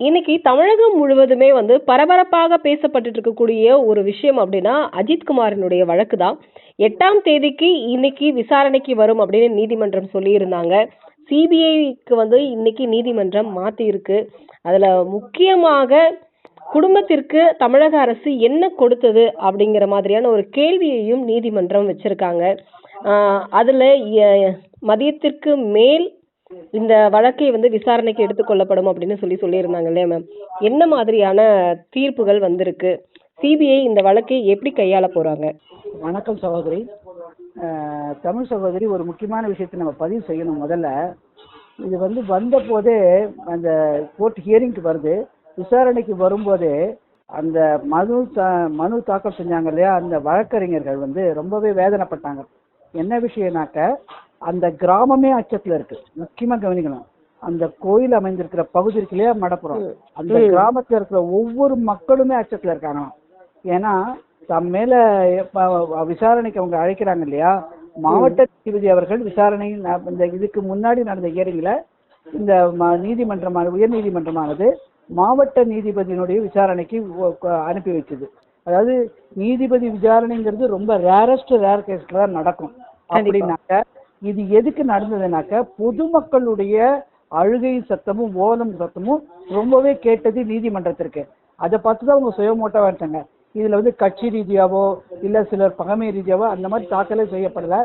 இன்னைக்கு தமிழகம் முழுவதுமே வந்து பரபரப்பாக பேசப்பட்டுட்டு இருக்கக்கூடிய ஒரு விஷயம் அப்படின்னா அஜித்குமாரினுடைய வழக்கு தான் எட்டாம் தேதிக்கு இன்னைக்கு விசாரணைக்கு வரும் அப்படின்னு நீதிமன்றம் சொல்லியிருந்தாங்க. சிபிஐக்கு வந்து இன்னைக்கு நீதிமன்றம் மாத்தி இருக்கு அதுல முக்கியமாக குடும்பத்திற்கு தமிழக அரசு என்ன கொடுத்தது அப்படிங்கிற மாதிரியான ஒரு கேள்வியையும் நீதிமன்றம் வச்சிருக்காங்க. அதில் மதியத்திற்கு மேல் இந்த வழக்கை வந்து விசாரணைக்கு எடுத்துக்கொள்ளப்படும் அப்படின்னு சொல்லி சொல்லியிருந்தாங்க இல்லையா மேம் என்ன மாதிரியான தீர்ப்புகள் வந்திருக்கு? சிபிஐ இந்த வழக்கை எப்படி கையாள போறாங்க? வணக்கம் சகோதரி. தமிழ் சகோதரி ஒரு முக்கியமான விஷயத்தை நம்ம பதிவு செய்யணும் முதல்ல. இது வந்து வந்த போதே அந்த கோர்ட் ஹியரிங்க்கு வருது. விசாரணைக்கு வரும்போதே அந்த மனு தா- மனு தாக்கல் செஞ்சாங்க இல்லையா? அந்த வழக்கறிஞர்கள் வந்து ரொம்பவே வேதனைப்பட்டாங்க. என்ன விஷயம்னாக்க அந்த கிராமமே அச்சத்துல இருக்கு. முக்கியமா கவனிக்கணும். அந்த கோயில் அமைந்திருக்கிற பகுதி இருக்கு இல்லையா மடப்புறம். அந்த கிராமத்துல இருக்கிற ஒவ்வொரு மக்களுமே அச்சத்துல இருக்காங்களாம் ஏன்னா தம் மேல விசாரணைக்கு அவங்க அழைக்கிறாங்க இல்லையா? மாவட்ட நீதிபதி அவர்கள் விசாரணை இந்த இதுக்கு முன்னாடி நடந்த ஹியரிங்ல இந்த நீதிமன்றமான உயர் நீதிமன்றமானது மாவட்ட நீதிபதியினுடைய விசாரணைக்கு அனுப்பி வச்சது அதாவது நீதிபதி விசாரணைங்கிறது ரொம்ப ரேரஸ்ட் ரேர் கேஸ்ல தான் நடக்கும். அப்படின்னாக்க இது எதுக்கு நடந்ததுனாக்க பொதுமக்களுடைய அழுகை சத்தமும் ஓலம் சத்தமும் ரொம்பவே கேட்டது நீதிமன்றத்திற்கு. அதை பார்த்து தான் அவங்க சுயமோட்டா வந்துட்டாங்க இதுல வந்து கட்சி ரீதியாவோ இல்ல சிலர் பகமை ரீதியாவோ அந்த மாதிரி தாக்கலே செய்யப்படல.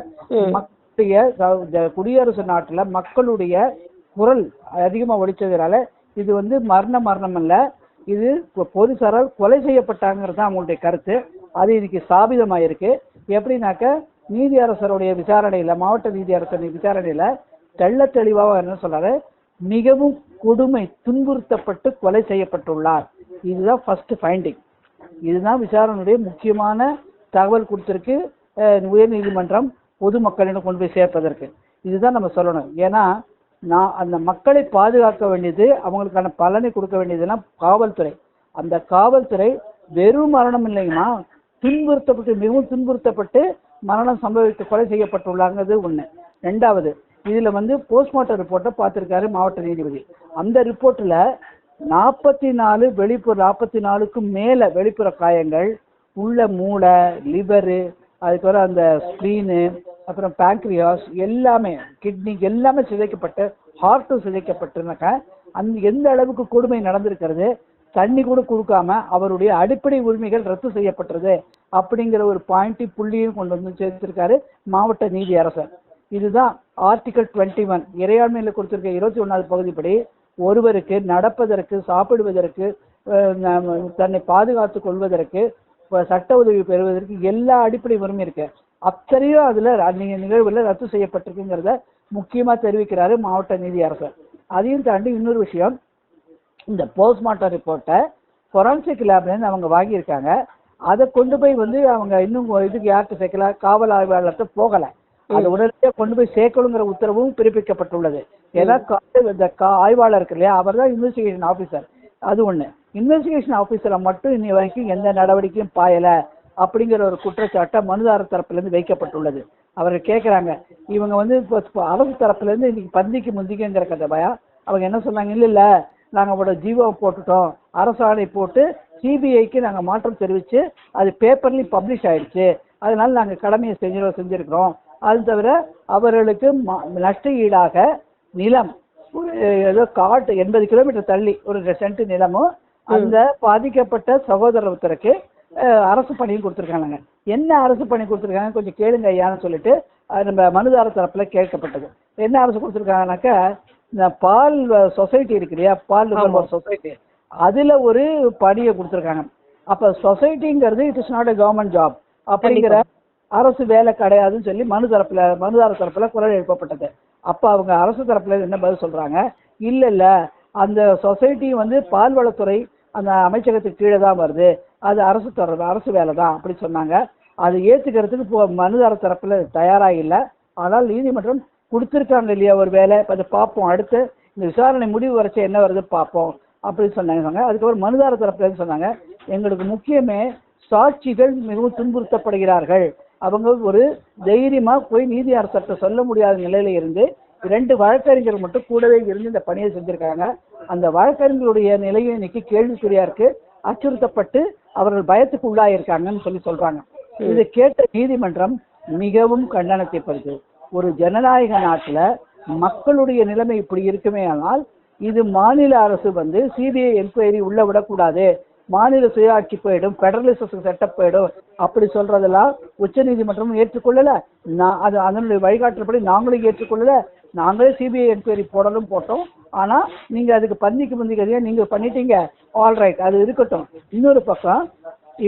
மக்களுடைய குடியரசு நாட்டுல மக்களுடைய குரல் அதிகமா ஒழிச்சதுனால இது வந்து மரண மரணம் அல்ல. இது போலீசாரால் கொலை செய்யப்பட்டாங்கிறது தான் அவங்களுடைய கருத்து. அது இன்னைக்கு சாபிதமாயிருக்கு. எப்படின்னாக்க நீதி அரசருடைய விசாரணையில மாவட்ட நீதி நீதியரசர் விசாரணையில தெள்ள தெளிவாக என்ன சொல்றாரு? மிகவும் கொடுமை துன்புறுத்தப்பட்டு கொலை செய்யப்பட்டுள்ளார். இதுதான் ஃபர்ஸ்ட் ஃபைண்டிங் இதுதான் விசாரணையுடைய முக்கியமான தகவல் கொடுத்திருக்கு உயர் நீதிமன்றம் பொதுமக்களிடம் கொண்டு போய் சேர்ப்பதற்கு. இதுதான் நம்ம சொல்லணும். ஏன்னா நான் அந்த மக்களை பாதுகாக்க வேண்டியது அவங்களுக்கான பலனை கொடுக்க வேண்டியதுலாம் காவல்துறை. அந்த காவல்துறை வெறும் மரணம் இல்லைங்கன்னா துன்புறுத்தப்பட்டு மிகவும் துன்புறுத்தப்பட்டு மரணம் சம்பவித்து கொலை செய்யப்பட்டுள்ளாங்கிறது ஒன்று ரெண்டாவது இதில் வந்து போஸ்ட்மார்ட்டம் ரிப்போர்ட்டை பார்த்துருக்காரு மாவட்ட நீதிபதி. அந்த ரிப்போர்ட்டில் நாற்பத்தி நாலு வெளிப்புற நாற்பத்தி நாலுக்கும் மேலே வெளிப்புற காயங்கள் உள்ள மூளை லிவரு அதுக்கப்புறம் அந்த ஸ்க்ரீனு அப்புறம் பேங்க்ரியாஸ் எல்லாமே கிட்னி எல்லாமே சிதைக்கப்பட்டு ஹார்ட்டும் சிதைக்கப்பட்டுனாக்க அந்த எந்த அளவுக்கு கொடுமை நடந்திருக்கிறது தண்ணி கூட கொடுக்காம அவருடைய அடிப்படை உரிமைகள் ரத்து செய்யப்பட்டது அப்படிங்கிற ஒரு பாயிண்ட் புள்ளியும் கொண்டு வந்து சேர்த்திருக்காரு மாவட்ட நீதி அரசர் இதுதான் ஆர்டிகல் டுவெண்ட்டி ஒன் இறையாண்மையில் கொடுத்திருக்க இருபத்தி ஒன்றாவது பகுதிப்படி ஒருவருக்கு நடப்பதற்கு சாப்பிடுவதற்கு தன்னை பாதுகாத்துக் கொள்வதற்கு சட்ட உதவி பெறுவதற்கு எல்லா அடிப்படை உரிமை இருக்கு. அத்தனையும் அதுல நிகழ்வுல ரத்து செய்யப்பட்டிருக்குங்கிறத முக்கியமா தெரிவிக்கிறாரு மாவட்ட நீதி அரசர் அதையும் தாண்டி இன்னொரு விஷயம் இந்த போஸ்ட்மார்ட்டம் ரிப்போர்ட்டை ஃபொரன்சிக் லேப்லேருந்து அவங்க வாங்கியிருக்காங்க. அதை கொண்டு போய் வந்து அவங்க இன்னும் இதுக்கு யார்கிட்ட சேர்க்கல? காவல் ஆய்வாளர்கிட்ட போகலை. அதை உடனடியாக கொண்டு போய் சேர்க்கணுங்கிற உத்தரவும் பிறப்பிக்கப்பட்டுள்ளது. ஏன்னா இந்த ஆய்வாளர் இருக்கு இல்லையா? அவர் தான் இன்வெஸ்டிகேஷன் ஆஃபீஸர் அது ஒன்று இன்வெஸ்டிகேஷன் ஆஃபீஸரை மட்டும் இன்னி வரைக்கும் எந்த நடவடிக்கையும் பாயலை அப்படிங்கிற ஒரு குற்றச்சாட்டை மனுதாரர் தரப்புலேருந்து வைக்கப்பட்டுள்ளது. அவர் கேட்குறாங்க இவங்க வந்து இப்போ அரசு தரப்புலேருந்து இன்னைக்கு பந்திக்கு முந்திக்குங்கிற கதை பயா? அவங்க என்ன சொன்னாங்க? இல்லை இல்லை. நாங்கள் அவரோட ஜீவோ போட்டுட்டோம். அரசாணை போட்டு சிபிஐக்கு நாங்கள் மாற்றம் தெரிவித்து அது பேப்பர்லேயும் பப்ளிஷ் ஆயிடுச்சு. அதனால நாங்கள் கடமையை செஞ்சு செஞ்சுருக்கிறோம். அது தவிர அவர்களுக்கு நஷ்ட ஈடாக நிலம் ஒரு ஏதோ காட்டு எண்பது கிலோமீட்டர் தள்ளி ஒரு சென்ட் நிலமும் அந்த பாதிக்கப்பட்ட சகோதரர் ஒருத்தருக்கு அரசு பணியும் கொடுத்துருக்காங்க என்ன அரசு பணி கொடுத்துருக்காங்க கொஞ்சம் கேளுங்க ஐயான்னு சொல்லிட்டு நம்ம மனுதார தரப்புல கேட்கப்பட்டது. என்ன அரசு கொடுத்துருக்காங்கனாக்கா பால் சொசைட்டி இருக்கு இல்லையா? பால் சொசைட்டி. அதுல ஒரு பணியை கொடுத்துருக்காங்க. அப்ப சொசைட்டிங்கிறது it is not a government job அப்படிங்கிற அரசு வேலை கிடையாதுன்னு சொல்லி மனு தரப்புல மனுதார தரப்புல குரல் எழுப்பப்பட்டது. அப்ப அவங்க அரசு தரப்புல என்ன பதில் சொல்றாங்க? இல்ல இல்ல. அந்த சொசைட்டி வந்து பால்வளத்துறை அந்த அமைச்சகத்துக்கு கீழே தான் வருது. அது அரசு தர அரசு வேலை தான் அப்படி சொன்னாங்க. அது ஏத்துக்கிறதுக்கு மனுதார தரப்புல தயாரா இல்லை. ஆனால் நீதிமன்றம் கொடுத்துருக்காங்க இல்லையா ஒரு வேலை அதை பார்ப்போம். அடுத்து இந்த விசாரணை முடிவு வரைச்ச என்ன வருது பார்ப்போம் அப்படின்னு சொன்னாங்க சொன்னாங்க. அதுக்கப்புறம் மனுதார தரப்புலேருந்து சொன்னாங்க எங்களுக்கு முக்கியமே சாட்சிகள் மிகவும் துன்புறுத்தப்படுகிறார்கள். அவங்க ஒரு தைரியமா போய் நீதி அரசர்கிட்ட சொல்ல முடியாத நிலையில இருந்து ரெண்டு வழக்கறிஞர் மட்டும் கூடவே இருந்து இந்த பணியை செஞ்சிருக்காங்க. அந்த வழக்கறிஞர்களுடைய நிலையும் இன்னைக்கு கேள்விக்குறியா இருக்கு. அச்சுறுத்தப்பட்டு அவர்கள் பயத்துக்கு உள்ளாயிருக்காங்கன்னு சொல்லி சொல்றாங்க. இதை கேட்ட நீதிமன்றம் மிகவும் கண்டனத்தை பதிவு ஒரு ஜனநாயக நாட்டில் மக்களுடைய நிலைமை இப்படி இருக்குமே ஆனால் இது மாநில அரசு வந்து சிபிஐ என்கொயரி உள்ள விடக்கூடாது. மாநில சுயாட்சி போயிடும் பெடரலிசம் செட்டப் போயிடும். அப்படி சொல்றதெல்லாம் உச்ச நீதிமன்றம் ஏற்றுக்கொள்ளல. நான் அது அதனுடைய வழிகாட்டுறபடி நாங்களும் ஏற்றுக்கொள்ளல. நாங்களே சிபிஐ என்கொயரி போடலும் போட்டோம். ஆனா நீங்க அதுக்கு பந்திக்கு பந்தி கதையா நீங்க பண்ணிட்டீங்க. ஆல் ரைட் அது இருக்கட்டும். இன்னொரு பக்கம்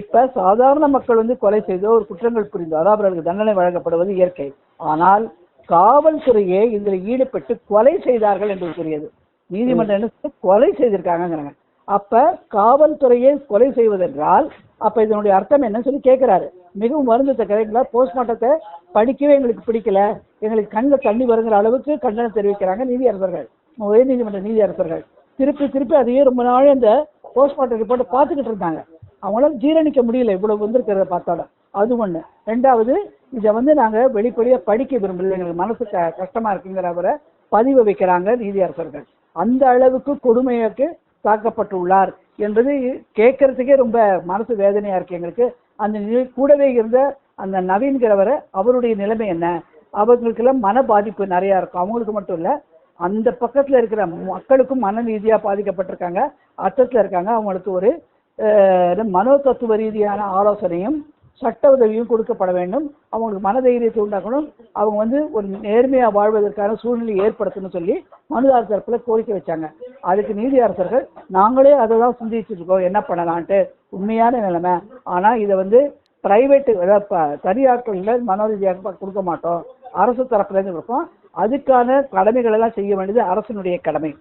இப்ப சாதாரண மக்கள் வந்து கொலை செய்தோ ஒரு குற்றங்கள் புரிந்தோ அதாவது அவர்களுக்கு தண்டனை வழங்கப்படுவது இயற்கை. ஆனால் காவல்துறையே இதில் ஈடுபட்டு கொலை செய்தார்கள் என்று கூறியது. நீதிமன்றம் என்ன? கொலை செய்திருக்காங்கிறாங்க அப்ப காவல்துறையை கொலை செய்வதென்றால் அப்ப இதனுடைய அர்த்தம் என்னன்னு சொல்லி கேட்கிறாரு மிகவும் வருந்தத்த கதைகளா போஸ்ட்மார்ட்டத்தை படிக்கவே எங்களுக்கு பிடிக்கல. எங்களுக்கு கண்ணில் தண்ணி வருங்கிற அளவுக்கு கண்டனம் தெரிவிக்கிறாங்க நீதியரசர்கள். உயர் நீதிமன்ற நீதியரசர்கள். திருப்பி திருப்பி அதையே ரொம்ப நாள் அந்த போஸ்ட்மார்ட்டம் ரிப்போர்ட்டை பார்த்துக்கிட்டு இருந்தாங்க. அவங்களால ஜீரணிக்க முடியல இவ்வளவு வந்திருக்கிறத பார்த்தாலும். அது ஒண்ணு. ரெண்டாவது இதை வந்து நாங்க வெளிப்படையா படிக்க விரும்பல. எங்களுக்கு மனசு க- கஷ்டமா இருக்குங்கிறவரை பதிவு வைக்கிறாங்க நீதியரசர்கள் அந்த அளவுக்கு கொடுமையாக்கு தாக்கப்பட்டுள்ளார் என்பது கேட்கறதுக்கே ரொம்ப மனசு வேதனையா இருக்கு எங்களுக்கு. அந்த நிலை- கூடவே இருந்த அந்த நவீன்கிறவரை அவருடைய நிலைமை என்ன? அவங்களுக்கெல்லாம் மன பாதிப்பு நிறைய இருக்கும். அவங்களுக்கு மட்டும் இல்ல அந்த பக்கத்துல இருக்கிற மக்களுக்கும் மன ரீதியா பாதிக்கப்பட்டிருக்காங்க. அர்த்தத்துல இருக்காங்க. அவங்களுக்கு ஒரு மனோ தத்துவ ரீதியான ஆலோசனையும் சட்ட உதவியும் கொடுக்கப்பட வேண்டும். அவங்களுக்கு மனதைரியத்தை உண்டாக்கணும். அவங்க வந்து ஒரு நேர்மையா வாழ்வதற்கான சூழ்நிலை ஏற்படுத்தணும்னு சொல்லி மனுதாரர் தரப்பில் கோரிக்கை வச்சாங்க. அதுக்கு நீதி அரசர்கள் நாங்களே அதை தான் சிந்திச்சுட்டு இருக்கோம். என்ன பண்ணலான்ட்டு. உண்மையான நிலைமை. ஆனா இதை வந்து பிரைவேட் தனியாட்கள்ல மனோரீதியாக கொடுக்க மாட்டோம். அரசு தரப்புலேருந்து கொடுப்போம். அதுக்கான கடமைகள் எல்லாம் செய்ய வேண்டியது அரசினுடைய கடமை.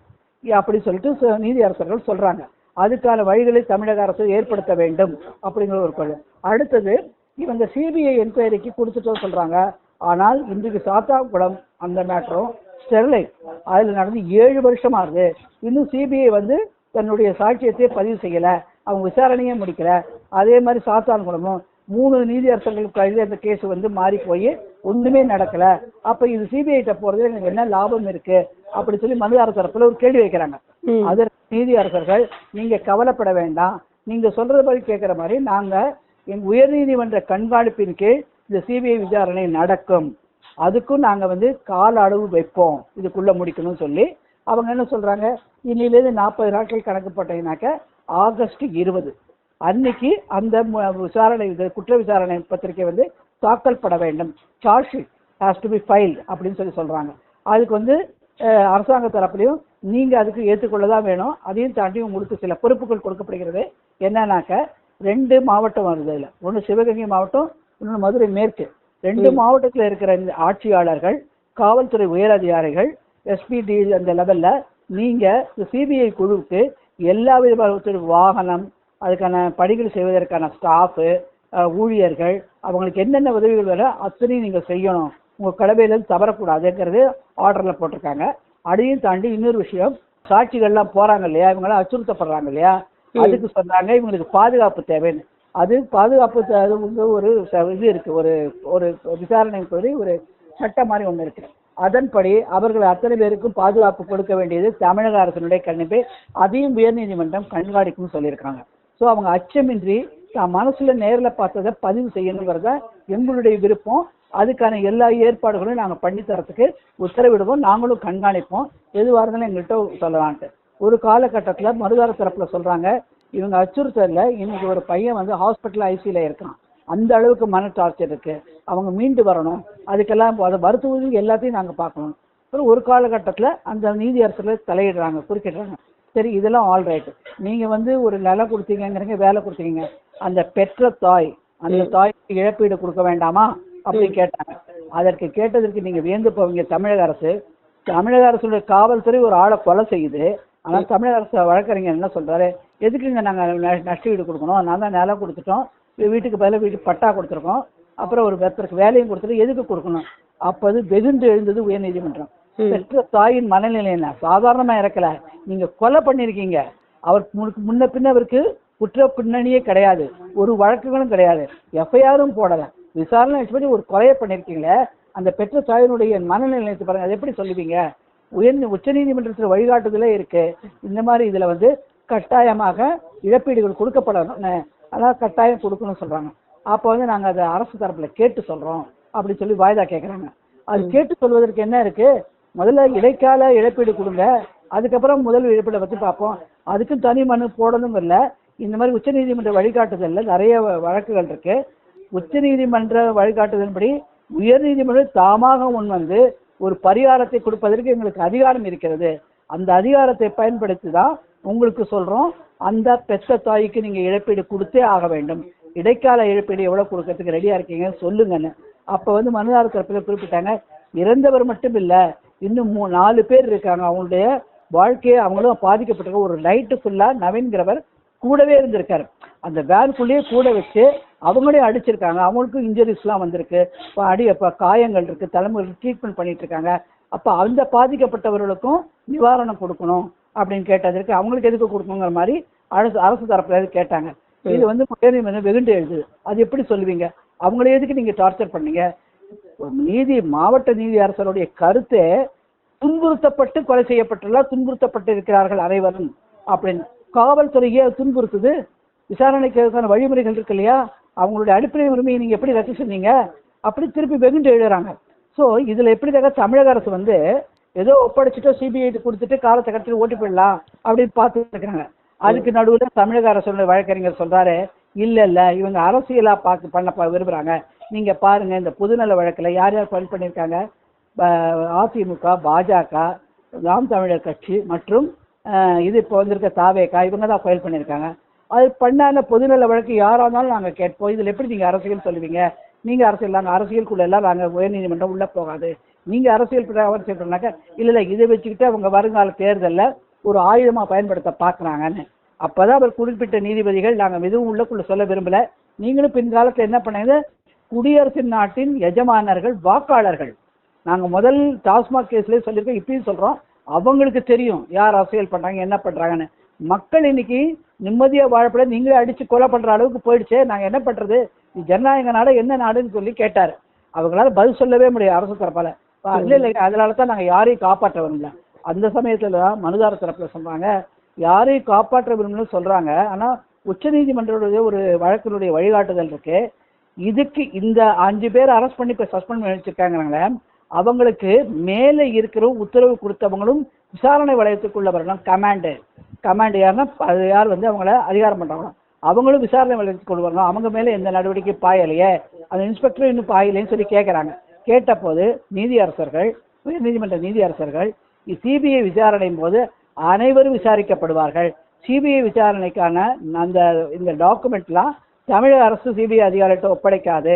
அப்படி சொல்லிட்டு ச- நீதி அரசர்கள் சொல்றாங்க. அதுக்கான வழிகளை தமிழக அரசு ஏற்படுத்த வேண்டும் அப்படிங்கிற ஒரு கொள்கை அடுத்தது இவங்க சிபிஐ என்கொயரிக்கு கொடுத்துட்டோம் சொல்றாங்க. ஆனால் இன்றைக்கு சாத்தாங்குளம் அந்த மேட்டரும் ஸ்டெர்லைட் அதில் நடந்து ஏழு வருஷம் ஆகுது. இன்னும் சிபிஐ வந்து தன்னுடைய சாட்சியத்தை பதிவு செய்யல. அவங்க விசாரணையே முடிக்கல. அதே மாதிரி சாத்தான்குளமும் மூணு நீதி அரசர்களுக்கு கழிவு அந்த கேஸ் வந்து மாறி போய் ஒண்ணுமே நடக்கல. அப்ப இது சிபிஐ கிட்ட போறது எனக்கு என்ன லாபம் இருக்கு? அப்படி சொல்லி மனுதாரர் தரப்புல ஒரு கேள்வி வைக்கிறாங்க. அதற்கு நீதி அரசர்கள் நீங்க கவலைப்பட வேண்டாம். நீங்க சொல்றபடி கேட்கிற மாதிரி நாங்க எங்க உயர்நீதிமன்ற கண்காணிப்பின் கீழ் இந்த சிபிஐ விசாரணை நடக்கும். அதுக்கும் நாங்க வந்து கால அளவு வைப்போம். இதுக்குள்ள முடிக்கணும்னு சொல்லி. அவங்க என்ன சொல்றாங்க? இன்னிலேருந்து நாற்பது நாட்கள் கணக்கு போட்டீங்கன்னாக்க ஆகஸ்ட் இருபது. அன்னைக்கு அந்த விசாரணை குற்ற விசாரணை பத்திரிகை வந்து தாக்கல் பட வேண்டும். Charge sheet has to be file அப்படின்னு சொல்லி சொல்றாங்க. அதுக்கு வந்து அரசாங்க தரப்புலையும் நீங்க அதுக்கு ஏற்றுக்கொள்ள தான் வேணும். அதையும் தாண்டி உங்களுக்கு சில பொறுப்புகள் கொடுக்கப்படுகிறது. என்னன்னாக்க ரெண்டு மாவட்டம் வருது இதுல ஒன்று சிவகங்கை மாவட்டம் இன்னொன்று மதுரை மேற்கு. ரெண்டு மாவட்டத்தில் இருக்கிற இந்த ஆட்சியாளர்கள் காவல்துறை உயர் அதிகாரிகள் எஸ்பிடி அந்த லெவல்ல நீங்க சிபிஐ குழுவுக்கு எல்லா விதமான வாகனம் அதுக்கான பணிகள் செய்வதற்கான ஸ்டாஃபு ஊழியர்கள் அவங்களுக்கு என்னென்ன உதவிகள் வேணும் அத்தனையும் நீங்க செய்யணும். உங்க கடமையிலிருந்து தவறக்கூடாதுங்கிறது ஆர்டர்ல போட்டிருக்காங்க. அதையும் தாண்டி இன்னொரு விஷயம் சாட்சிகள்லாம் போறாங்க இல்லையா? இவங்கெல்லாம் அச்சுறுத்தப்படுறாங்க இல்லையா? அதுக்கு சொன்னாங்க இவங்களுக்கு பாதுகாப்பு தேவைன்னு. அது பாதுகாப்பு அது வந்து ஒரு இது இருக்கு. ஒரு ஒரு விசாரணை கோரி ஒரு சட்டம் மாதிரி ஒன்று இருக்கு. அதன்படி அவர்கள் அத்தனை பேருக்கும் பாதுகாப்பு கொடுக்க வேண்டியது தமிழக அரசினுடைய கண்டிப்பை அதையும் உயர்நீதிமன்றம் கண்காணிக்கும்னு சொல்லியிருக்காங்க. ஸோ அவங்க அச்சமின்றி தான் மனசுல நேர்ல பார்த்ததை பதிவு செய்யணுங்கிறத எங்களுடைய விருப்பம். அதுக்கான எல்லா ஏற்பாடுகளும் நாங்கள் பண்ணி தரத்துக்கு உத்தரவிடுவோம். நாங்களும் கண்காணிப்போம். எதுவாக இருந்தாலும் எங்கள்கிட்ட சொல்லலான்ட்டு. ஒரு காலகட்டத்தில் மருதார தரப்பில் சொல்கிறாங்க இவங்க அச்சுறுத்தலில். இன்னைக்கு ஒரு பையன் வந்து ஹாஸ்பிட்டல் ஐசியில் இருக்கான். அந்த அளவுக்கு மன டார்ச்சர் இருக்குது அவங்க மீண்டு வரணும். அதுக்கெல்லாம் அதை மருத்துவம் எல்லாத்தையும் நாங்கள் பார்க்கணும். அப்புறம் ஒரு காலகட்டத்தில் அந்த நீதி அரசில் தலையிடுறாங்க குறுக்கிடுறாங்க. சரி இதெல்லாம் ஆல் ரைட்டு நீங்கள் வந்து ஒரு நிலம் கொடுத்தீங்கங்கிறீங்க வேலை கொடுத்தீங்க. அந்த பெற்ற தாய் அந்த தாய்க்கு இழப்பீடு கொடுக்க வேண்டாமா? அப்படின்னு கேட்டாங்க. அதற்கு கேட்டதற்கு நீங்க வியந்து போவீங்க தமிழக அரசு. தமிழக அரசுடைய காவல்துறை ஒரு ஆளை கொலை செய்யுது. ஆனா தமிழக அரசு வழக்கறிஞர் என்ன சொல்றாரு? எதுக்குங்க நாங்க ந- நஷ்ட ஈடு கொடுக்கணும்? நான் தான் நிலம் கொடுத்துட்டோம். வீட்டுக்கு பதிலா வீட்டுக்கு பட்டா கொடுத்துருக்கோம். அப்புறம் ஒரு ஒருத்தருக்கு வேலையும் கொடுத்துட்டு எதுக்கு கொடுக்கணும்? அப்போது வெகுண்டு எழுந்தது உயர்நீதிமன்றம். பெற்ற தாயின் மனநிலை என்ன? சாதாரணமா இறக்கல. நீங்க கொலை பண்ணிருக்கீங்க அவர் முன்ன பின்ன அவருக்கு குற்ற பின்னணியே கிடையாது. ஒரு வழக்குகளும் கிடையாது. எஃப்ஐஆரும் போடல. விசாரணை வச்சு பண்ணி ஒரு கொலையை பண்ணிருக்கீங்களே அந்த பெற்ற தாயினுடைய மனநிலை நினைத்து பாருங்க. அதை எப்படி சொல்லுவீங்க? உயர் உச்சநீதிமன்றத்தில் வழிகாட்டுதலே இருக்கு. இந்த மாதிரி இதுல வந்து கட்டாயமாக இழப்பீடுகள் கொடுக்கப்படணும். அதாவது கட்டாயம் கொடுக்கணும்னு சொல்றாங்க. அப்போ வந்து நாங்க அதை அரசு தரப்புல கேட்டு சொல்றோம். அப்படி சொல்லி வாய்தா கேட்கறாங்க அது கேட்டு சொல்வதற்கு என்ன இருக்கு? முதல்ல இடைக்கால இழப்பீடு கொடுங்க. அதுக்கப்புறம் முதல் இழப்பீடை பத்தி பார்ப்போம். அதுக்கும் தனி மனு போடணும் இல்லை. இந்த மாதிரி உச்சநீதிமன்ற வழிகாட்டுதல்ல நிறைய வழக்குகள் இருக்கு. உச்சநீதிமன்ற வழிகாட்டுதலின்படி உயர்நீதிமன்றம் தாமாக முன் வந்து ஒரு பரிகாரத்தை கொடுப்பதற்கு எங்களுக்கு அதிகாரம் இருக்கிறது. அந்த அதிகாரத்தை பயன்படுத்தி தான் உங்களுக்கு சொல்றோம். அந்த பெத்த தாய்க்கு நீங்க இழப்பீடு கொடுத்தே ஆக வேண்டும். இடைக்கால இழப்பீடு எவ்வளவு கொடுக்கறதுக்கு ரெடியா இருக்கீங்க சொல்லுங்கன்னு. அப்ப வந்து மனுதாரர் தரப்பில் குறிப்பிட்டாங்க இறந்தவர் மட்டும் இல்ல இன்னும் மூ நாலு பேர் இருக்காங்க. அவங்களுடைய வாழ்க்கையை அவங்களும் பாதிக்கப்பட்டிருக்க ஒரு நைட்டு ஃபுல்லா நவீன்கிறவர் கூடவே இருந்திருக்காரு. அந்த வேனுக்குள்ளேயே கூட வச்சு அவங்களையும் அடிச்சிருக்காங்க. அவங்களுக்கும் இன்ஜுரிஸ்லாம் வந்திருக்கு. இப்போ அடி இப்போ காயங்கள் இருக்கு. தலைமுறை ட்ரீட்மெண்ட் பண்ணிட்டு இருக்காங்க. அப்போ அந்த பாதிக்கப்பட்டவர்களுக்கும் நிவாரணம் கொடுக்கணும் அப்படின்னு கேட்டதற்கு அவங்களுக்கு எதுக்கு கொடுக்கணுங்கிற மாதிரி அரசு அரசு தரப்புல கேட்டாங்க. இது வந்து உயர்நீதிமன்றம் வெகுண்டு எழுதுது அது எப்படி சொல்லுவீங்க? அவங்கள எதுக்கு நீங்க டார்ச்சர் பண்ணீங்க? நீதி மாவட்ட நீதி அரசருடைய கருத்து துன்புறுத்தப்பட்டு கொலை செய்யப்பட்டுள்ள துன்புறுத்தப்பட்டு இருக்கிறார்கள் அனைவரும் அப்படின்னு. காவல்துறையே துன்புறுத்துது விசாரணைக்கான வழிமுறைகள் இருக்கு இல்லையா? அவங்களுடைய அடிப்படை உரிமையை நீங்க எப்படி ரத்து செஞ்சீங்க? அப்படி திருப்பி வெகுண்டு எழுதுறாங்க. ஸோ இதுல எப்படிதாக தமிழக அரசு வந்து ஏதோ ஒப்படைச்சிட்டோ சிபிஐ கொடுத்துட்டு காலத்தை கடத்திட்டு ஓட்டி போயிடலாம் அப்படின்னு பார்த்துட்டு இருக்கிறாங்க. அதுக்கு நடுவில் தமிழக அரசோட வழக்கறிஞர் சொல்றாரு இல்ல இல்ல இவங்க அரசியலா பார்க்க பண்ண ப- விரும்புறாங்க. நீங்க பாருங்க இந்த பொதுநல வழக்கில் யார் யார் ஃபைல் பண்ணியிருக்காங்க? அதிமுக பாஜக நாம் தமிழர் கட்சி மற்றும் இது இப்போ வந்திருக்க தாவேக்கா இவங்க தான் ஃபைல் பண்ணியிருக்காங்க அது பண்ணாத பொதுநல வழக்கு யாராக இருந்தாலும் நாங்கள் கேட்போம். இதில் எப்படி நீங்கள் அரசியல் சொல்லுவீங்க? நீங்கள் அரசியல் நாங்கள் அரசியலுக்குள்ள எல்லாம் நாங்க உயர்நீதிமன்றம் உள்ளே போகாது. நீங்கள் அரசியல் பிர- அரசியல் பண்ணாக்க இல்லை இதை வச்சுக்கிட்டு அவங்க வருங்கால தேர்தலில் ஒரு ஆயுதமாக பயன்படுத்த பார்க்குறாங்கன்னு அப்போ தான் அவர் குறிப்பிட்ட நீதிபதிகள் நாங்கள் எதுவும் உள்ளக்குள்ளே சொல்ல விரும்பலை. நீங்களும் பின்காலத்தில் என்ன பண்ணீங்க? குடியரசு நாட்டின் எஜமானர்கள் வாக்காளர்கள். நாங்கள் முதல் டாஸ்மாக் கேஸ்லேயே சொல்லியிருக்கோம் இப்பயும் சொல்கிறோம் அவங்களுக்கு தெரியும் யார் அரசியல் பண்றாங்க என்ன பண்றாங்கன்னு. மக்கள் இன்னைக்கு நிம்மதியா வாழப்பட நீங்களே அடிச்சு கொலை பண்ற அளவுக்கு போயிடுச்சே நாங்க என்ன பண்றது? இது ஜனநாயக நாடு என்ன நாடுன்னு சொல்லி கேட்டாரு. அவங்களால பதில் சொல்லவே முடியாது அரசு தரப்பால. இல்ல இல்ல அதனால தான் நாங்க யாரையும் காப்பாற்ற விரும்பல அந்த சமயத்துல தான் மனுதார தரப்புல சொல்றாங்க. யாரையும் காப்பாற்ற விரும்பலன்னு சொல்றாங்க. ஆனா உச்சநீதிமன்றத்துடைய ஒரு வழக்கினுடைய வழிகாட்டுதல் இருக்கு. இதுக்கு இந்த அஞ்சு பேர் அரெஸ்ட் பண்ணி இப்ப சஸ்பெண்ட் பண்ணி வச்சிருக்காங்களே அவங்களுக்கு மேலே இருக்கிற உத்தரவு கொடுத்தவங்களும் விசாரணை வளையத்துக்குள்ள வரணும். கமாண்டு கமாண்டு யாருன்னா அது யார் வந்து அவங்கள அதிகாரம் பண்ணுறாங்க அவங்களும் விசாரணை வளையத்துக்குள்ள வரணும். அவங்க மேலே எந்த நடவடிக்கை பாயலையே. அந்த இன்ஸ்பெக்டரும் இன்னும் பாயலைன்னு சொல்லி கேட்குறாங்க கேட்டபோது நீதி அரசர்கள் உயர்நீதிமன்ற நீதி அரசர்கள் சிபிஐ விசாரணையின் போது அனைவரும் விசாரிக்கப்படுவார்கள். சிபிஐ விசாரணைக்கான அந்த இந்த டாக்குமெண்ட்லாம் தமிழக அரசு சிபிஐ அதிகாரிகிட்ட ஒப்படைக்காது.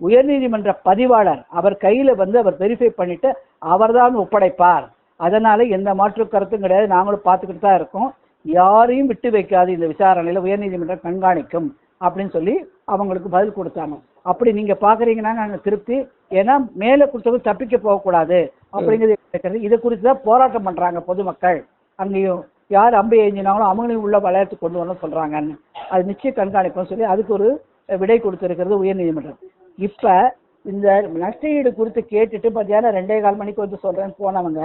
உயர்நீதிமன்ற பதிவாளர் அவர் கையில வந்து அவர் வெரிஃபை பண்ணிட்டு அவர்தான் ஒப்படைப்பார். அதனால எந்த மாற்று கருத்தும் கிடையாது. நாங்களும் பார்த்துக்கிட்டு தான் இருக்கோம். யாரையும் விட்டு வைக்காது இந்த விசாரணையில உயர்நீதிமன்றம் கண்காணிக்கும் அப்படின்னு சொல்லி அவங்களுக்கு பதில் கொடுத்தாங்க. அப்படி நீங்க பாக்குறீங்கன்னா நாங்க திருப்தி. ஏன்னா மேல கொடுத்தவங்க தப்பிக்க போகக்கூடாது அப்படிங்கிறது இதை குறித்து தான் போராட்டம் பண்றாங்க பொதுமக்கள். அங்கேயும் யார் அம்பை எஞ்சினாங்களோ அவங்களையும் உள்ள விளையாட்டு கொண்டு வரணும் சொல்றாங்கன்னு. அது நிச்சயம் கண்காணிப்புன்னு சொல்லி அதுக்கு ஒரு விடை கொடுத்திருக்கிறது உயர்நீதிமன்றம். இப்ப இந்த நஷ்டஈடு குறித்து கேட்டுட்டு மத்தியானம் ரெண்டே கால் மணிக்கு வந்து சொல்றேன்னு போனவங்க.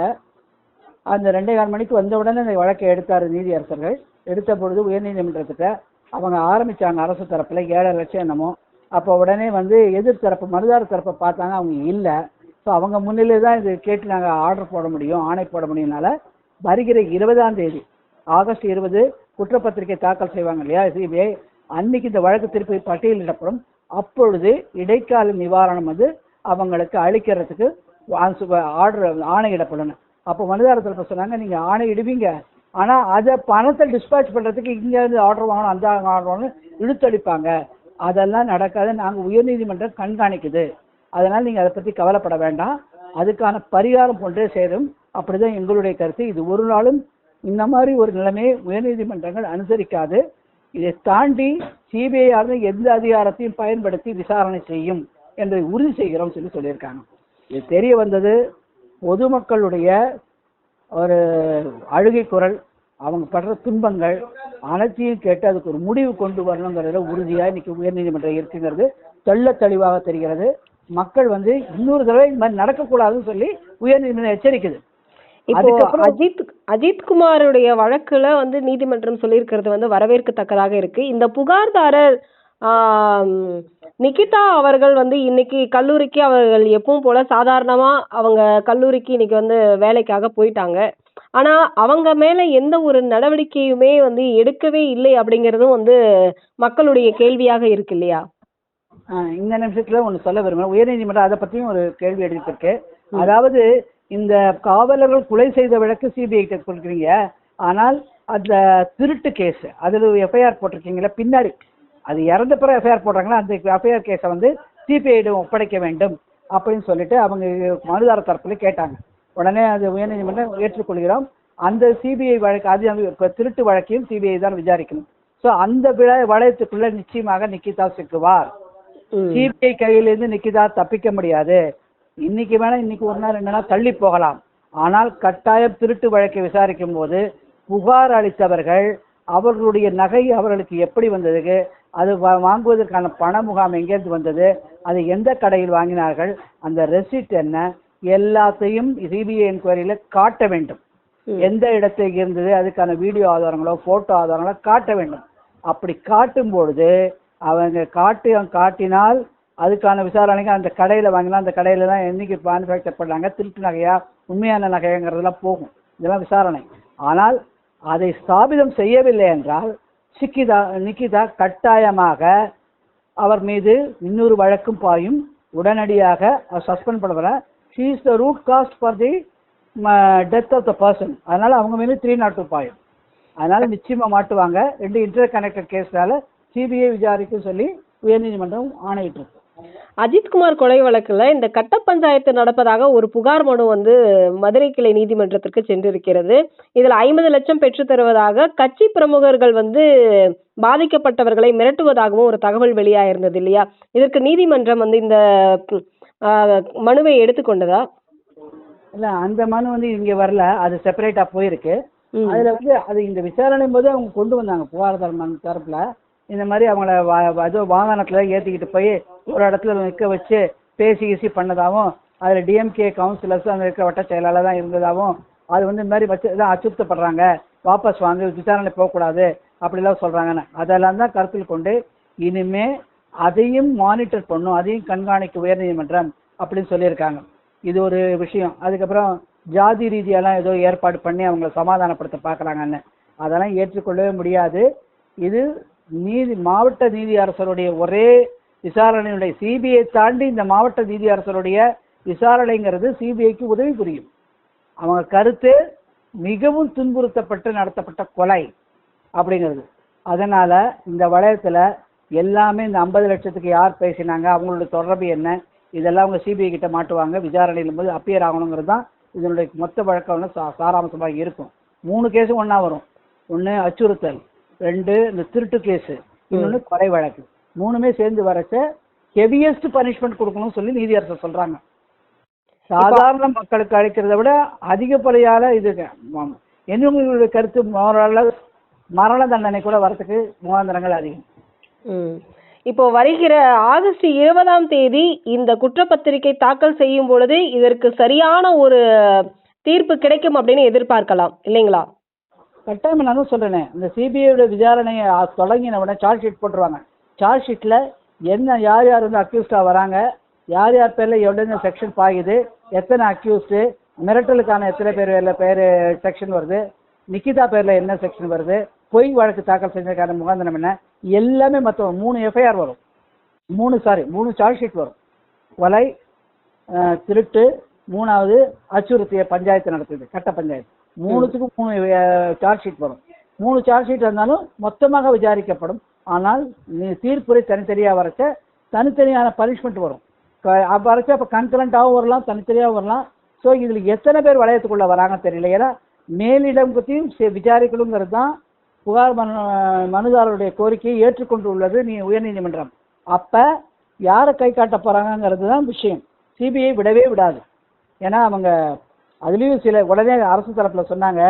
அந்த ரெண்டே கால் மணிக்கு வந்த உடனே இந்த வழக்கை எடுத்தார் நீதியரசர்கள். எடுத்த பொழுது உயர்நீதிமன்றத்திட்ட அவங்க ஆரம்பிச்சாங்க அரசு தரப்புல ஏழரை லட்சம் என்னமோ. அப்போ உடனே வந்து எதிர் தரப்பு மனுதார தரப்பை பார்த்தாங்க அவங்க இல்லை. ஸோ அவங்க முன்னிலே தான் இது கேட்டு நாங்கள் ஆர்டர் போட முடியும் ஆணை போட முடியும்னால வருகிற இருபதாம் தேதி ஆகஸ்ட் இருபது குற்றப்பத்திரிகை தாக்கல் செய்வாங்க இல்லையா? சிபிஐ அன்னைக்கு இந்த வழக்கு திருப்பி பட்டியலிடப்படும். அப்பொழுது இடைக்கால நிவாரணம் வந்து அவங்களுக்கு அளிக்கிறதுக்கு ஆர்டர் ஆணையிடப்படணும். அப்போ மனிதாரத்தில் சொன்னாங்க நீங்கள் ஆணையிடுவீங்க ஆனால் அதை பணத்தை டிஸ்பேச் பண்ணுறதுக்கு இங்கேருந்து ஆர்டர் வாங்கணும் அந்த ஆர்டர் வாங்கணும் இழுத்தடிப்பாங்க. அதெல்லாம் நடக்காது. நாங்கள் உயர்நீதிமன்றம் கண்காணிக்குது. அதனால் நீங்கள் அதை பற்றி கவலைப்பட வேண்டாம். அதுக்கான பரிகாரம் கொண்டே சேரும். அப்படிதான் எங்களுடைய கருத்து. இது ஒரு நாளும் இந்த மாதிரி ஒரு நிலைமையை உயர்நீதிமன்றங்கள் அனுசரிக்காது. இதை தாண்டி சிபிஐ ஆனது எந்த அதிகாரத்தையும் பயன்படுத்தி விசாரணை செய்யும் என்பதை உறுதி செய்கிறோம் சொல்லி சொல்லியிருக்காங்க. இது தெரிய வந்தது பொதுமக்களுடைய ஒரு அழுகை குரல் அவங்க படுற துன்பங்கள் அனைத்தையும் கேட்டு அதுக்கு ஒரு முடிவு கொண்டு வரணுங்கிறதுல உறுதியா இன்னைக்கு உயர்நீதிமன்றம் இருக்குங்கிறது தெள்ள தெளிவாக தெரிகிறது. மக்கள் வந்து இன்னொரு தடவை இந்த மாதிரி நடக்கக்கூடாதுன்னு சொல்லி உயர்நீதிமன்றம் எச்சரிக்குது. அதுக்கப்புறம் அஜித் அஜித் குமாருடைய வழக்குல வந்து நீதிமன்றம் சொல்லியிருக்கிறது வந்து வரவேற்கத்தக்கதாக இருக்கு. இந்த புகார்தாரர் நிகிதா அவர்கள் வந்து இன்னைக்கு கல்லூரிக்கு அவர்கள் எப்பவும் போல சாதாரணமா அவங்க கல்லூரிக்கு இன்னைக்கு வந்து வேலைக்காக போயிட்டாங்க. ஆனா அவங்க மேல எந்த ஒரு நடவடிக்கையுமே வந்து எடுக்கவே இல்லை அப்படிங்கறதும் வந்து மக்களுடைய கேள்வியாக இருக்கு இல்லையா? இந்த நிமிஷத்துல ஒன்று சொல்ல விரும்புகிறேன் உயர்நீதிமன்றம் அதை பற்றியும் ஒரு கேள்வி எழுதியிருக்கு. அதாவது இந்த காவலர்கள் கொலை செய்த வழக்கு சிபிஐ கிட்ட கொடுக்குறீங்க. ஆனால் அந்த திருட்டு கேஸ் அதில் எஃப்ஐஆர் போட்டிருக்கீங்களா பின்னாடி. அது இறந்த பிறகு எஃப்ஐஆர் போடுறாங்களா அந்த எஃப்ஐஆர் கேஸை வந்து சிபிஐயிடம் ஒப்படைக்க வேண்டும் அப்படின்னு சொல்லிட்டு அவங்க மனுதார தரப்புல கேட்டாங்க. உடனே அது உயர்நீதிமன்றம் ஏற்றுக்கொள்கிறோம். அந்த சிபிஐ வழக்கு அது இப்போ திருட்டு வழக்கையும் சிபிஐ தான் விசாரிக்கணும். ஸோ அந்த விழ- வளையத்துக்குள்ள நிச்சயமாக நிக்கிதா சிக்குவார். சிபிஐ கையிலிருந்து நிக்கிதா தப்பிக்க முடியாது. இன்னைக்கு வேணா இன்னைக்கு ஒரு நாள் ரெண்டு நாள் தள்ளி போகலாம். ஆனால் கட்டாயம் திருட்டு வழக்கை விசாரிக்கும் போது புகார் அளித்தவர்கள் அவர்களுடைய நகை அவர்களுக்கு எப்படி வந்தது அது வாங்குவதற்கான பண முகாம் எங்கேருந்து வந்தது அது எந்த கடையில் வாங்கினார்கள் அந்த ரெசிப்ட் என்ன எல்லாத்தையும் சிபிஐ என்கொயரியில காட்ட வேண்டும். எந்த இடத்தில் இருந்தது அதுக்கான வீடியோ ஆதாரங்களோ போட்டோ ஆதாரங்களோ காட்ட வேண்டும். அப்படி காட்டும் பொழுது அவங்க காட்டி காட்டினால் அதுக்கான விசாரணைக்கு அந்த கடையில் வாங்கினா அந்த கடையில் தான் என்றைக்கு மேனுஃபேக்சர் பண்ணாங்க திருட்டு நகையா உண்மையான நகைங்கிறதெல்லாம் போகும். இதெல்லாம் விசாரணை. ஆனால் அதை ஸ்தாபிதம் செய்யவில்லை என்றால் சிக்கிதா நிக்கிதா கட்டாயமாக அவர் மீது இன்னொரு வழக்கும் பாயும். உடனடியாக சஸ்பெண்ட் பண்ண she is the root cause for the death of the person அதனால் அவங்க மீது த்ரீ நாட் டூ பாயும் அதனால் நிச்சயமாக மாட்டுவாங்க. ரெண்டு இன்டர் கனெக்டட் கேஸ்னால சிபிஐ விசாரிக்கும் சொல்லி உயர்நீதிமன்றம் ஆணையிட்டிருக்கு. அஜித்குமார் கொலை வழக்குல இந்த கட்ட பஞ்சாயத்து நடப்பதாக ஒரு புகார் மனு வந்து மதுரை கிளை நீதிமன்றத்திற்கு சென்றிருக்கிறது. இதுல ஐம்பது லட்சம் பெற்று தருவதாக கட்சி பிரமுகர்கள் வந்து பாதிக்கப்பட்டவர்களை மிரட்டுவதாகவும் ஒரு தகவல் வெளியாயிருந்தது இல்லையா? இதற்கு நீதிமன்றம் வந்து இந்த மனுவை எடுத்துக்கொண்டதா இல்ல அந்த மனு வந்து இங்க வரல. அது செப்பரேட்டா போயிருக்கு. அதுல வந்து அது இந்த விசாரணை போது அவங்க கொண்டு வந்தாங்க புகார்தார மனு தரப்புல. இந்த மாதிரி அவங்கள வா- ஏதோ வாகனத்தில் ஏற்றிக்கிட்டு போய் ஒரு இடத்துல நிற்க வச்சு பேசி கீசி பண்ணதாகவும் அதில் டிஎம்கே கவுன்சிலர்ஸ் அங்கே இருக்கிற வட்ட செயலாளர் தான் இருந்ததாகவும் அது வந்து இந்த மாதிரி வச்சு தான் அச்சுறுத்தப்படுறாங்க. வாபஸ் வாங்க விசாரணை போகக்கூடாது அப்படிலாம் சொல்கிறாங்கன்னு அதெல்லாம் தான் கருத்தில் கொண்டு இனிமே அதையும் மானிட்டர் பண்ணும் அதையும் கண்காணிக்க உயர்நீதிமன்றம் அப்படின்னு சொல்லியிருக்காங்க. இது ஒரு விஷயம். அதுக்கப்புறம் ஜாதி ரீதியெல்லாம் ஏதோ ஏற்பாடு பண்ணி அவங்கள சமாதானப்படுத்த பார்க்குறாங்கன்னு. அதெல்லாம் ஏற்றுக்கொள்ளவே முடியாது. இது நீதி மாவட்ட நீதி அரசருடைய ஒரே விசாரணையுடைய சிபிஐ தாண்டி இந்த மாவட்ட நீதி அரசருடைய விசாரணைங்கிறது சிபிஐக்கு உதவி புரியும். அவங்க கருத்து மிகவும் துன்புறுத்தப்பட்டு நடத்தப்பட்ட கொலை அப்படிங்கிறது. அதனால இந்த வளையத்தில் எல்லாமே இந்த ஐம்பது லட்சத்துக்கு யார் பேசினாங்க அவங்களோட தொடர்பு என்ன இதெல்லாம் அவங்க சிபிஐ கிட்ட மாட்டுவாங்க விசாரணையிலும் போது அப்பியர் ஆகணுங்கிறது தான் இதனுடைய மொத்த வழக்கம் சா சாராம்சமாக இருக்கும். மூணு கேஸும் ஒன்றா வரும். ஒன்று அச்சுறுத்தல் ரெண்டு இந்த திருட்டு கேஸு. இன்னொன்னு கொலை வழக்கு. மூணுமே சேர்ந்து வரச்ச ஹெவியஸ்ட் பனிஷ்மெண்ட் கொடுக்கணும்னு சொல்லி நீதியரசர் சொல்றாங்க. சாதாரண மக்களுக்கு அளிக்கிறதை விட அதிகப்படியான இது என்னுடைய கருத்து மோரல மரண தண்டனை கூட வரத்துக்கு முகாந்திரங்கள் அதிகம். இப்போ வருகிற ஆகஸ்ட் இருபதாம் தேதி இந்த குற்றப்பத்திரிகை தாக்கல் செய்யும் பொழுது இதற்கு சரியான ஒரு தீர்ப்பு கிடைக்கும் அப்படின்னு எதிர்பார்க்கலாம் இல்லைங்களா? கட்டாயம் நான் தான் சொல்கிறேனே இந்த சிபிஐயோட விசாரணையை தொடங்கின உடனே சார்ஜ் ஷீட் போட்டுருவாங்க. சார்ஜ் ஷீட்டில் என்ன யார் யார் வந்து அக்யூஸ்டாக வராங்க யார் யார் பேரில் எவ்வளோ செக்ஷன் பாயுது எத்தனை அக்யூஸ்டு மிரட்டலுக்கான எத்தனை பேர் பேர்ல பேர் செக்ஷன் வருது நிக்கிதா பேரில் என்ன செக்ஷன் வருது பொய் வழக்கு தாக்கல் செஞ்சதுக்கான முகாந்திரம் என்ன எல்லாமே மற்ற மூணு எஃப்ஐஆர் வரும். மூணு சாரி மூணு சார்ஜ் ஷீட் வரும். கொலை திருட்டு மூணாவது அச்சுறுத்திய பஞ்சாயத்து நடத்துது கட்ட பஞ்சாயத்து. மூணுத்துக்கும் மூணு சார்ஜ் ஷீட் வரும். மூணு சார்ஜ் ஷீட் இருந்தாலும் மொத்தமாக விசாரிக்கப்படும். ஆனால் தீர்ப்புரை தனித்தனியாக வரைச்ச தனித்தனியான பனிஷ்மெண்ட் வரும். க- வரைச்ச அப்போ கன்கரண்டாகவும் வரலாம் தனித்தனியாகவும் வரலாம். ஸோ இதில் எத்தனை பேர் வளையத்துக்குள்ளே வராங்க தெரியல. ஏன்னா மேலிடம் பற்றியும் விசாரிக்கணுங்கிறது தான் புகார் மனு மனுதாரருடைய கோரிக்கையை ஏற்றுக்கொண்டு உள்ளது நீ உயர்நீதிமன்றம் அப்ப யாரை கை காட்ட போகிறாங்கங்கிறது தான் விஷயம். சிபிஐ விடவே விடாது. ஏன்னா அவங்க அதுலேயும் சில உடனே அரசு தரப்புல சொன்னாங்க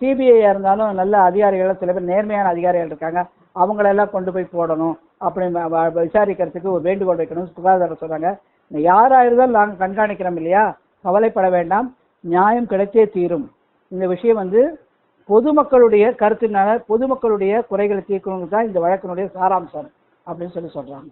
சிபிஐயாக இருந்தாலும் நல்ல அதிகாரிகள் சில பேர் நேர்மையான அதிகாரிகள் இருக்காங்க அவங்களெல்லாம் கொண்டு போய் போடணும் அப்படி விசாரிக்கிறதுக்கு ஒரு வேண்டுகோள் வைக்கணும் சுகாதாரம் சொன்னாங்க. யாராக இருந்தாலும் நாங்கள் கண்காணிக்கிறோம் இல்லையா? கவலைப்பட வேண்டாம் நியாயம் கிடைத்தே தீரும். இந்த விஷயம் வந்து பொதுமக்களுடைய கருத்தினால பொதுமக்களுடைய குறைகளை தீர்க்கணுங்கிறது தான் இந்த வழக்கினுடைய சாராம்சம் அப்படின்னு சொல்லி சொல்றாங்க.